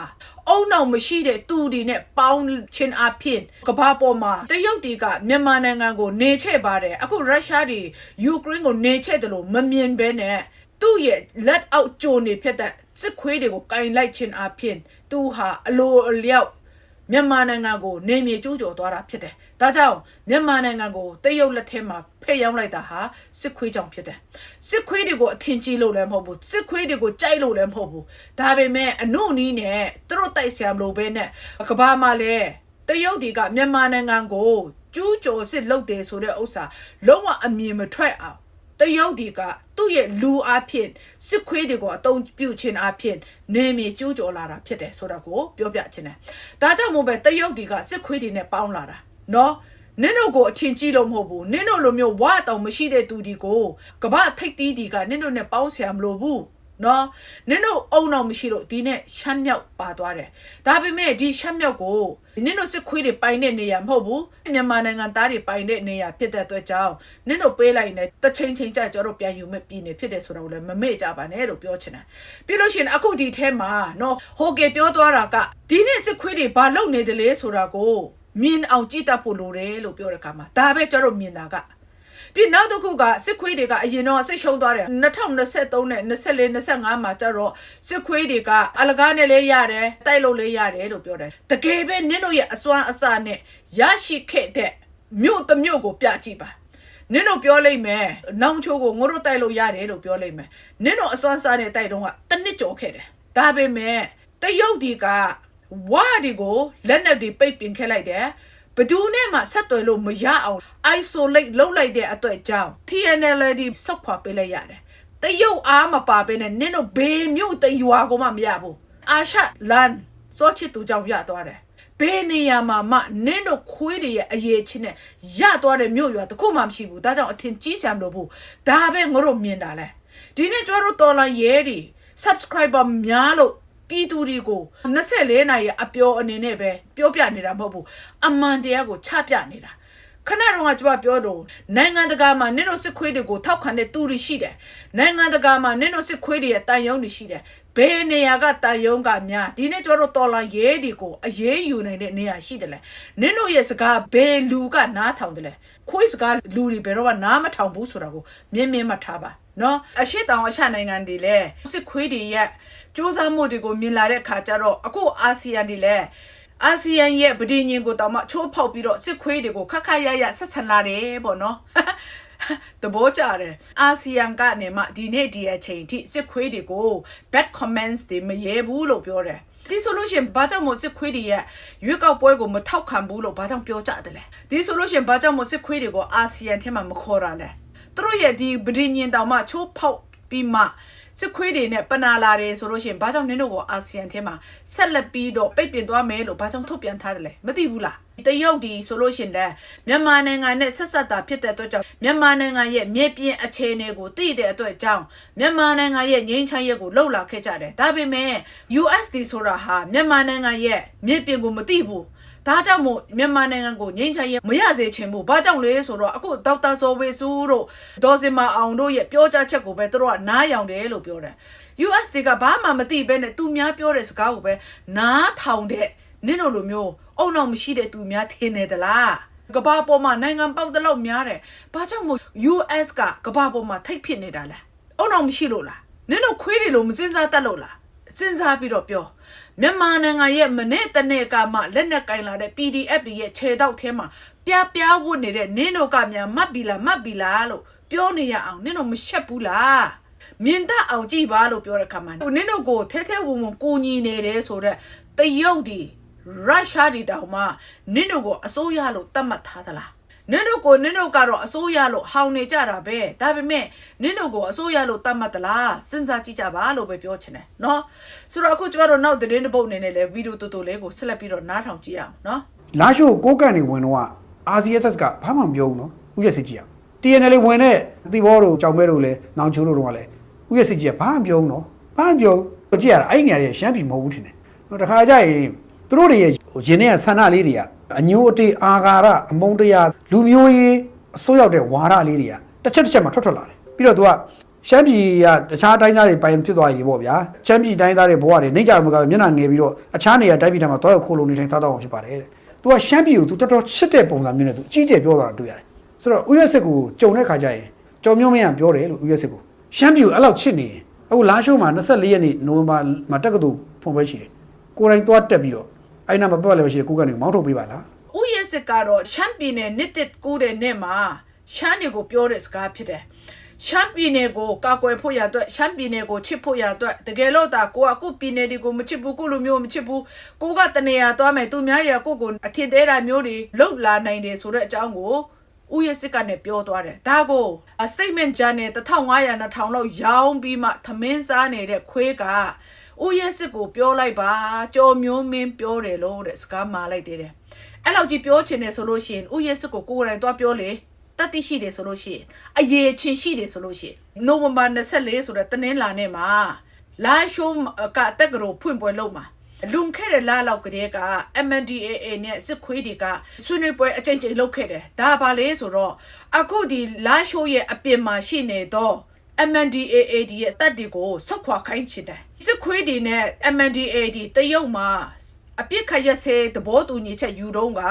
အုံနောက်မရှိတဲ့သူတွေနဲ့ပေါင်းချင်းအဖြစ်ကဘာပေါ်မှာတရုတ်တီကမြန်မာနိုင်ငံကိုနေချဲ့ပါတယ်အခုရုရှားတွေယူကရိန်းကိုနေချဲ့တယ်လို့မမြင်ဘဲနဲ့ သူ့ရဲ့လက်အောက်ကြိုနေဖြစ်တဲ့စစ်ခွေးတွေကိုကင်လိုက်ခြင်းအဖြစ်သူဟာအလိုအလျောက်မြန်မာနိုင်ငံကိုနေမြေကျူးကျော်သွားတာဖြစ်တယ်။ဒါကြောင့်မြန်မာနိုင်ငံကိုတရုတ်လက်ထဲမှာဖဲ့ရောက်လိုက်တာဟာစစ်ခွေးကြောင့်ဖြစ်တယ်။စစ်ခွေးတွေကိုအထင်ကြီးလို့လည်းမဟုတ်ဘူး။စစ်ခွေးတွေကိုကြိုက်လို့လည်းမဟုတ်ဘူး။ဒါပေမဲ့အနုနီးနဲ့သူတို့တိုက်ဆရာမလို့ပဲနဲ့ကဘာမှလည်းတရုတ်တွေကမြန်မာနိုင်ငံကိုကျူးကျော်စစ်လုပ်တယ်ဆိုတဲ့ဥစ္စာလုံးဝအမြင်မထွက်အောင် တရုတ်ဒီကသူ့ရဲ့လူအဖြစ်စစ်ခွေးတွေကိုအတုံးပြုတ်ခြင်းအဖြစ်နေမြေကျူးကျော်လာတာဖြစ်တယ်ဆိုတော့ကိုပြောပြခြင်းတယ်။ဒါကြောင့်မို့ပဲတရုတ်ဒီကစစ်ခွေးတွေနဲ့ပေါင်းလာတာနော်နင်းတို့ကိုအချင်းကြီးလို့မဟုတ်ဘူးနင်းတို့လိုမျိုးဝါတောင်မရှိတဲ့သူဒီကိုကမ္ဘာထိတ်တီးဒီကနင်းတို့နဲ့ပေါင်းဆရာမလို့ဘူး နော်နင်းတို့အုံအောင်မရှိလို့ဒီနဲ့ရှမ်းမြောက်ပါသွားတယ်ဒါပေမဲ့ဒီရှမ်းမြောက်ကိုနင်းတို့စစ်ခွေးတွေပိုင်တဲ့နေရာမဟုတ်ဘူးမြန်မာနိုင်ငံသားတွေပိုင်တဲ့နေရာဖြစ်တဲ့အတွက်ကြောင့်နင်းတို့ပေးလိုက်နေတချင်းချင်းကြကြတော့ပြန်ယူမဲ့ပြည်နေဖြစ်တယ်ဆိုတော့လည်းမမေ့ကြပါနဲ့လို့ပြောချင်တယ်ပြီးလို့ရှိရင်အခုဒီထဲမှာနော်ဟိုကေပြောသွားတာကဒီနေ့စစ်ခွေးတွေဘာလုပ်နေတယ်လဲဆိုတာကိုမြင်အောင်ကြည့်တတ်ဖို့လိုတယ်လို့ပြောတဲ့အခါမှာဒါပဲကျတော့မြင်တာက ပြီးနောက်တစ်ခုကစစ်ခွေးတွေကအရင်တော့စိတ်ရှုံးသွားတယ်2023နဲ့24 25မှာကျတော့စစ်ခွေးတွေကအလကားနဲ့လေးရတယ်တိုက်လို့လေးရတယ်လို့ပြောတယ်တကယ်ပဲနင်းတို့ရဲ့အစွမ်းအစနဲ့ရရှိခဲ့တဲ့မြို့တစ်မြို့ကိုပြကြည့်ပါနင်းတို့ပြောလိုက်မယ်နောင်ချိုးကိုငိုတို့တိုက်လို့ရတယ်လို့ပြောလိုက်မယ်နင်းတို့အစွမ်းစားနဲ့တိုက်တော့ကတစ်နှစ်ကြော်ခဲ့တယ်ဒါပေမဲ့တရုတ်ဒီကဝါဒီကိုလက်နက်တွေပိတ်ပင်ခဲ့လိုက်တယ် ဘယ်သူနဲ့မှဆက်သွယ်လို့မရအောင် isolate လုပ်လိုက်တဲ့အတွက်ကြောင့် TNLD စောက်ခွာပေးလိုက်ရတယ်။တရုတ်အားမပါဘဲနဲ့နင်းတို့ဘေးမြို့တရွာကိုမှမရဘူး။အာရှလန်စောချစ်သူကြောင့်ရသွားတယ်။ဘေးနေရာမှာမှနင်းတို့ခွေးတွေရဲ့အရေးချင်းနဲ့ရသွားတဲ့မြို့ရွာတခုမှမရှိဘူး။ဒါကြောင့်အထင်ကြီးစရာမလိုဘူး။ဒါပဲငါတို့မြင်တာလဲ။ဒီနေ့ကျတို့တော်လာရဲတွေ subscriber များလို့ ပြည်သူတွေကို24နာရီအပြောအနေနဲ့ပဲပြောပြနေတာမဟုတ်ဘူးအမှန်တရားကိုချပြနေတာခဏတော့ကကျွန်မပြောတော့နိုင်ငံတကာမှာနင်တို့စစ်ခွေးတွေကိုထောက်ခံတဲ့သူတွေရှိတယ်နိုင်ငံတကာမှာနင်တို့စစ်ခွေးတွေရဲ့တန်ယုံတွေရှိတယ်ဘယ်နေရာကတန်ယုံကများဒီနေ့ကျွန်တော်တို့တော်လာရဲတွေကိုအရေးယူနိုင်တဲ့နေရာရှိတယ်လေနင်တို့ရဲ့စကားဘယ်လူကနားထောင်တယ်လဲခွေးစကားလူတွေဘယ်တော့မှနားမထောင်ဘူးဆိုတာကိုမြင်မြင်မှထားပါနော်အရှိတောင်အရှနိုင်ငံတွေလည်းစစ်ခွေးတွေရဲ့ စ조사မှုတွေကိုမြင်လာတဲ့အခါကျတော့အခုအာဆီယံတွေလည်းအာဆီယံရဲ့ဗဒင်းရင်ကိုတောင်မှချိုးဖောက်ပြီးတော့စစ်ခွေးတွေကိုခက်ခက်ရရဆက်ဆံလာတယ်ပေါ့နော်တဘောကြတယ်အာဆီယံကနေမှဒီနေ့ဒီအချိန်ထိစစ်ခွေးတွေကို bad comments တွေမရဲဘူးလို့ပြောတယ်ဒီဆိုလို့ရှိရင်ဘာကြောင့်မို့စစ်ခွေးတွေရဲ့ရွေးကောက်ပွဲကိုမထောက်ခံဘူးလို့ဘာကြောင့်ပြောကြတယ်လဲဒီဆိုလို့ရှိရင်ဘာကြောင့်မို့စစ်ခွေးတွေကိုအာဆီယံထဲမှာမခေါ်တာလဲသူတို့ရဲ့ဒီဗဒင်းရင်တောင်မှချိုးဖောက်ပြီးမှ စစ်ခွေးတွေနဲ့ပနာလာတယ်ဆိုလို့ရှိရင်ဘာကြောင့်နင်းတို့ကိုအာဆီယံထဲမှာဆက်လက်ပြီးတော့ပိတ်ပင်သွားမယ်လို့ဘာကြောင့်ထုတ်ပြန်ထားတယ်လဲမသိဘူးလားတရုတ်ဒီဆိုလို့ရှိရင်လည်းမြန်မာနိုင်ငံနဲ့ဆက်ဆက်တာဖြစ်တဲ့အတွက်ကြောင့်မြန်မာနိုင်ငံရဲ့မြေပြင်အခြေအနေကိုသိတဲ့အတွက်ကြောင့်မြန်မာနိုင်ငံရဲ့ငြိမ်းချမ်းရေးကိုလှုပ်လာခဲ့ကြတယ်ဒါပေမဲ့ USD ဆိုတာဟာမြန်မာနိုင်ငံရဲ့မြေပြင်ကိုမသိဘူး ဒါကြောင့်မို့မြန်မာနိုင်ငံကိုငြိမ်းချမ်းရေးမရစေချင်ဘူးဘာကြောင့်လဲဆိုတော့အခုဒေါက်တာဇော်ဝေစုတို့ဒေါ်စင်မအောင်တို့ရဲ့ပြောကြားချက်ကိုပဲသူတို့ကနားယောင်တယ်လို့ပြောတယ် USD ကဘာမှမသိဘဲနဲ့သူများပြောတဲ့စကားကိုပဲနားထောင်တဲ့နင့်တို့လိုမျိုးအုံနောက်မရှိတဲ့သူများထင်နေသလားကဘာပေါ်မှာနိုင်ငံပေါက်တလောက်များတယ်ဘာကြောင့်မို့ US ကကဘာပေါ်မှာထိတ်ဖြစ်နေတာလဲအုံနောက်မရှိလို့လားနင့်တို့ခွေးတွေလို့မစင်စားတတ်လို့လား စဉ်းစားပြီးတော့ပြောမြန်မာနိုင်ငံရဲ့မနေ့တနေ့ကမှလက်နက်ကင်လာတဲ့ PDF တွေရဲ့ခြေတောက်ထဲမှာပြပြဝတ်နေတဲ့နင်းတို့ကမြန်မတ်ပြီလားမတ်ပြီလားလို့ပြောနေရအောင်နင်းတို့မရှက်ဘူးလားမြင်တတ်အောင်ကြည်ပါလို့ပြောတဲ့ခါမှာနင်းတို့ကိုထဲထဲဝင်ဝင်ကိုညီနေတယ်ဆိုတော့တရုတ်ဒီရုရှားဒီတောင်မှနင်းတို့ကိုအစိုးရလို့တတ်မှတ်ထားသလား နင်းတို့ကိုနင်းတို့ကတော့အစိုးရလို့ဟောင်းနေကြတာပဲဒါပေမဲ့နင်းတို့ကိုအစိုးရလို့တတ်မှတ်သလားစဉ်းစားကြည့်ကြပါလို့ပဲပြောချင်တယ်เนาะဆိုတော့အခုကျမတို့နောက်သတင်းတစ်ပုတ်အနေနဲ့လည်းဗီဒီယိုတူတူလေးကိုဆက်လက်ပြီးတော့နားထောင်ကြည့်အောင်เนาะ လာရှိုးကိုကန်နေဝင်တော့ RCSS ကဘာမှမပြောဘူးနော်ဥရစစ်ကြီးက TNL ဝင်တဲ့သီဘောတို့ကြောင်မဲတို့လည်းနောင်ချိုးတို့တော့လည်းဥရစစ်ကြီးကဘာမှမပြောဘူးနော်ဘာမှမပြောဘူးကြည့်ရတာအဲ့ဒီနေရာတွေရှမ်းပြည်မဟုတ်ဘူးထင်တယ်တော့တခါကျရင်သူတို့တွေရဲ့ဟိုရင်းနဲ့ဆန္ဒလေးတွေက အညိုးအတေးအာဃာတအမုန်းတရားလူမျိုးရေးအစိုးရတဲ့ဝါဒလေးတွေကတစ်ချက်တစ်ချက်မှထွက်ထွက်လာတယ်ပြီးတော့သူကရှမ်းပြည်ကတခြားတိုင်းသားတွေပိုင်ဖြစ်သွားရေပေါ့ဗျာရှမ်းပြည်တိုင်းသားတွေဘဝတွေနေကြမှာကမျက်နှာငယ်ပြီးတော့အခြားနေရာတိုင်းပြည်ထံမှာတွားရခိုးလုံနေထိုင်စားတော့အောင်ဖြစ်ပါတယ်တဲ့သူကရှမ်းပြည်ကိုသူတော်တော်ချစ်တဲ့ပုံစံမျိုးနဲ့သူအကြီးကျယ်ပြောတာတွေ့ရတယ်ဆိုတော့ဥရစစ်ကိုကြုံတဲ့ခါကျရင်ကြုံမျိုးမရပြောတယ်လို့ဥရစစ်ကိုရှမ်းပြည်ကိုအဲ့လောက်ချစ်နေရင်အခုလာရှိုးမှာ24ရက်နေ့နိုဝင်ဘာမှာတက္ကသိုလ်ဖွင့်ပွဲရှိတယ်ကိုယ်တိုင်တွားတက်ပြီးတော့ အဲ့နာမှာပတ်ပတ်လည်းမရှိတဲ့ကိုကနေမောင်းထုတ်ပေးပါလားဥယျာဉ်စစ်ကတော့ရှမ်းပြည်နယ်နှစ်တစ်ကိုတဲ့နေ့မှာရှမ်းတွေကိုပြောတဲ့စကားဖြစ်တယ်။ရှမ်းပြည်နယ်ကိုကာကွယ်ဖို့ရအတွက်ရှမ်းပြည်နယ်ကိုချစ်ဖို့ရအတွက်တကယ်လို့ဒါကိုကအခုပြည်နယ်တွေကိုမချစ်ဘူးကိုလိုမျိုးမချစ်ဘူးကိုကတနေရာသွားမယ်သူများတွေကကိုကိုအထင်သေးတာမျိုးတွေလှုပ်လာနိုင်တယ်ဆိုတဲ့အကြောင်းကိုဥယျာဉ်စစ်ကနေပြောသွားတယ်။ဒါကို statement ဂျာနယ်1500 2000လောက်ရောင်းပြီးမှသမင်းစားနေတဲ့ခွေးက ဥယျာဉ်စစ်ကိုပြောလိုက်ပါကြော်မျိုးမင်းပြောတယ်လို့တဲ့စကားမှာလိုက်သေးတယ်။အဲ့လောက်ကြီးပြောချင်တယ်ဆိုလို့ရှိရင်ဥယျာဉ်စစ်ကိုကိုယ်တိုင်သွားပြောလေတတ်သိရှိတယ်ဆိုလို့ရှိရင်အရေးချင်းရှိတယ်ဆိုလို့ရှိရင်နိုဝင်ဘာ24ဆိုတဲ့တနင်္လာနေ့မှာလာရှိုးကတက်ကရိုဖွင့်ပွဲလုပ်မှာလွန်ခဲ့တဲ့လလောက်ကတည်းက MNDAA နဲ့စစ်ခွေးတွေကဆွေးနွေးပွဲအကြိမ်ကြိမ်လုပ်ခဲ့တယ်ဒါပါလေဆိုတော့အခုဒီလာရှိုးရဲ့အပြင်မှာရှိနေတော့ MNDAAD ရဲ့တပ်တွေကိုဆုတ်ခွာခိုင်းချင်တယ် စစ်ခွေးတွေနဲ့ MNDAAD တရုတ်မှာအပြစ်ခတ်ရက်စဲသဘောတူညီချက်ယူတော့က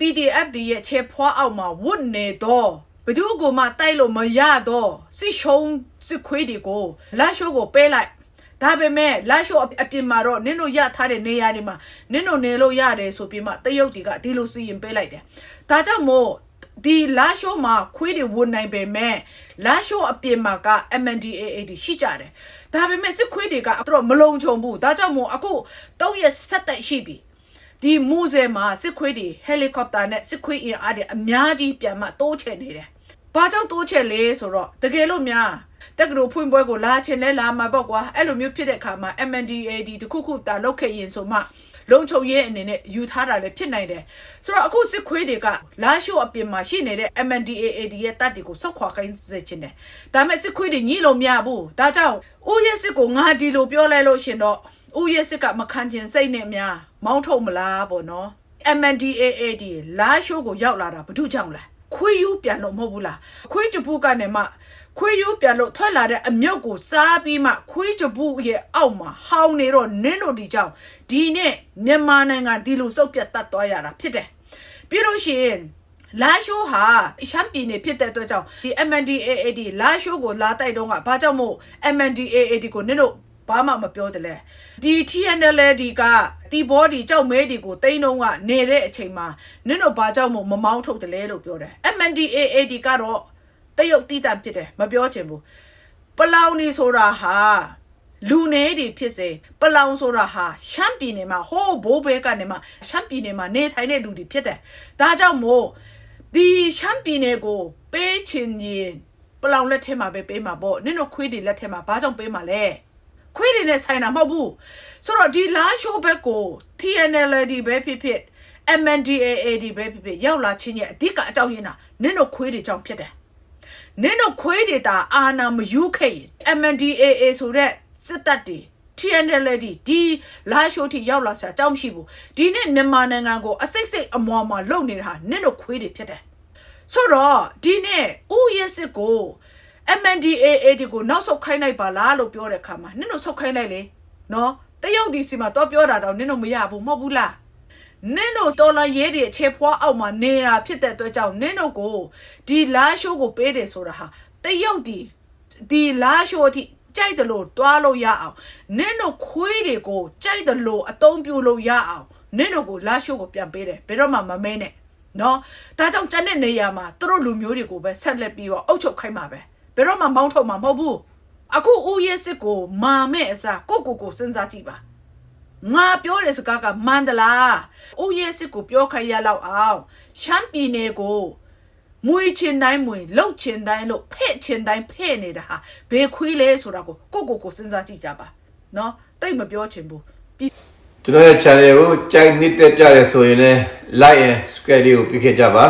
PDF တွေရဲ့ခြေဖွားအောက်မှာဝတ်နေတော့ဘယ်သူကမှတိုက်လို့မရတော့စစ်ရှုံးစစ်ခွေးတွေကိုလက်ရှိုးကိုပေးလိုက်ဒါပေမဲ့လက်ရှိုးအပြင်မှာတော့နင်းတို့ရထားတဲ့နေရာတွေမှာနင်းတို့နေလို့ရတယ်ဆိုပြီးမှတရုတ်တွေကဒီလိုစီရင်ပေးလိုက်တယ်ဒါကြောင့်မို့ ဒီလာရှိုးမှာခွေးတွေဝင်နိုင်ပေမဲ့လာရှိုးအပြင်မှာက MNDAA ရှိကြတယ်ဒါပေမဲ့စစ်ခွေးတွေကသူတို့မလုံခြုံဘူးဒါကြောင့်မို့အခု၃ရက်ဆက်တိုက်ရှိပြီဒီမူဇယ်မှာစစ်ခွေးတွေဟယ်လီကော်ပတာနဲ့စစ်ခွေးအင်အားတွေအများကြီးပြန်မှတိုးချဲ့နေတယ်ဘာကြောင့်တိုးချဲ့လဲဆိုတော့တကယ်လို့များတက္ကသိုလ်ဖွင့်ပွဲကိုလာချင်လဲလာမှာပေါ့ကွာအဲ့လိုမျိုးဖြစ်တဲ့အခါမှာ MNDAD တခုခုတာလောက်ခဲ့ရင်ဆိုမှ လုံခြုံရေးအနေနဲ့ယူထားတာလည်းဖြစ်နိုင်တယ်ဆိုတော့အခုစစ်ခွေးတွေကလာရှိုးအပြင်မှာရှိနေတဲ့ MNDAAD ရဲ့တပ်တွေကိုစောက်ခွာခိုင်းစေချင်တယ်ဒါပေမဲ့စစ်ခွေးတွေညှိလို့မရဘူးဒါကြောင့်ဦးရဲစစ်ကိုငါဒီလိုပြောလိုက်လို့ရှင်တော့ဦးရဲစစ်ကမခံချင်စိတ်နဲ့များမောင်းထုတ်မလားပေါ့နော် MNDAAD လာရှိုးကိုရောက်လာတာဘာလို့ကြောင့်လဲခွေးယူပြန်လို့မဟုတ်ဘူးလားခွေးတပူကနေမှ ခွေးယူပြန်လို့ထွက်လာတဲ့အမြုပ်ကိုစားပြီးမှခွေးတပူရဲ့အောက်မှာဟောင်းနေတော့နင်းတို့ဒီကြောင့်ဒီနဲ့မြန်မာနိုင်ငံဒီလိုစုပ်ပြတ်တတ်သွားရတာဖြစ်တယ်ပြီးလို့ရှိရင်လာရှိုးဟာရှမ်းပြည်နယ်ဖြစ်တဲ့အတွက်ကြောင့်ဒီ MNDAAD လာရှိုးကိုလာတိုက်တော့ကဘာကြောင့်မို့ MNDAAD ကိုနင်းတို့ဘာမှမပြောတယ်လေဒီ TNLD ကဒီဘောဒီကြောက်မဲဒီကိုတိန်းတော့ကနေတဲ့အချိန်မှာနင်းတို့ဘာကြောင့်မို့မမောင်းထုတ်တယ်လဲလို့ပြောတယ် MNDAAD ကတော့ တရုတ်တီးတန့်ဖြစ်တယ်မပြောချင်ဘူးပလောင်နေဆိုတာဟာလူနေတွေဖြစ်စေပလောင်ဆိုတာဟာရှမ်းပြည်နယ်မှာဟိုးဘိုးဘဲကနေမှရှမ်းပြည်နယ်မှာနေထိုင်တဲ့လူတွေဖြစ်တယ်ဒါကြောင့်မို့ဒီရှမ်းပြည်နယ်ကိုပေးချင်ရင်ပလောင်လက်ထဲမှာပဲပေးမှာပေါ့နင်တို့ခွေးတွေလက်ထဲမှာဘာကြောင့်ပေးမှာလဲခွေးတွေနဲ့ဆိုင်တာမဟုတ်ဘူးဆိုတော့ဒီလာရှိုးဘက်ကို TNLD ပဲဖြစ်ဖြစ် MNDAAD ပဲဖြစ်ဖြစ်ရောက်လာချင်းရဲ့အဓိကအကြောင်းရင်းတာနင်းတို့ခွေးတွေကြောင့်ဖြစ်တယ် နင်းတို့ခွေးတွေတာအာနာမယူခဲ့ရင် MNDAA ဆိုတဲ့စစ်တပ်တွေ TNLD ဒီလာရှိုးထိရောက်လာစရာအကြောင်းမရှိဘူးဒီနေ့မြန်မာနိုင်ငံကိုအစိတ်စိတ်အမွားမွာလုပ်နေတာဟာနင့်တို့ခွေးတွေဖြစ်တယ်ဆိုတော့ဒီနေ့ဥယျာဉ်စစ်ကို MNDAA ဒီကိုနောက်ဆုတ်ခိုင်းလိုက်ပါလားလို့ပြောတဲ့အခါမှာနင့်တို့ဆုတ်ခိုင်းလိုက်လေနော်တရုတ်ဒီစီမှာတော့ပြောတာတော့နင့်တို့မရဘူးမဟုတ်ဘူးလား နင်းတို့တော်လာရဲတွေအခြေဖွားအောက်မှာနေတာဖြစ်တဲ့အတွက်ကြောင့်နင်းတို့ကိုဒီလာရှိုးကိုပေးတယ်ဆိုတာဟာတရုတ်ဒီဒီလာရှိုးအထိကြိုက်တယ်လို့တွားလို့ရအောင်နင်းတို့ခွေးတွေကိုကြိုက်တယ်လို့အသုံးပြုလို့ရအောင်နင်းတို့ကိုလာရှိုးကိုပြန်ပေးတယ်ဘယ်တော့မှမမဲနဲ့နော်ဒါကြောင့်ကျန်တဲ့နေရာမှာသူတို့လူမျိုးတွေကိုပဲဆက်လက်ပြီးတော့အုပ်ချုပ်ခိုင်းမှာပဲဘယ်တော့မှမောင်းထုတ်မှာမဟုတ်ဘူးအခုဦးရဲစစ်ကိုမာမဲ့အစားကိုကိုကိုစဉ်းစားကြည့်ပါ ငါပြောတဲ့စကားကမန္တလားဥယျာဉ်စစ်ကိုပြောခိုင်းရလောက်အောင်ရှမ်းပြည်နယ်ကိုမွေချင်တိုင်းမွေလှုပ်ချင်တိုင်းလို့ဖဲ့ချင်တိုင်းဖဲ့နေတာဟာဘေခွေးလဲဆိုတာကိုကိုကိုကိုစဉ်းစားကြည့်ကြပါနော်တိတ်မပြောချင်ဘူးပြီးကျွန်တော်ရဲ့ channel ကိုကြိုက်နှစ်သက်ကြတယ်ဆိုရင်လည်း like and subscribe လေးကိုပြခဲ့ကြပါ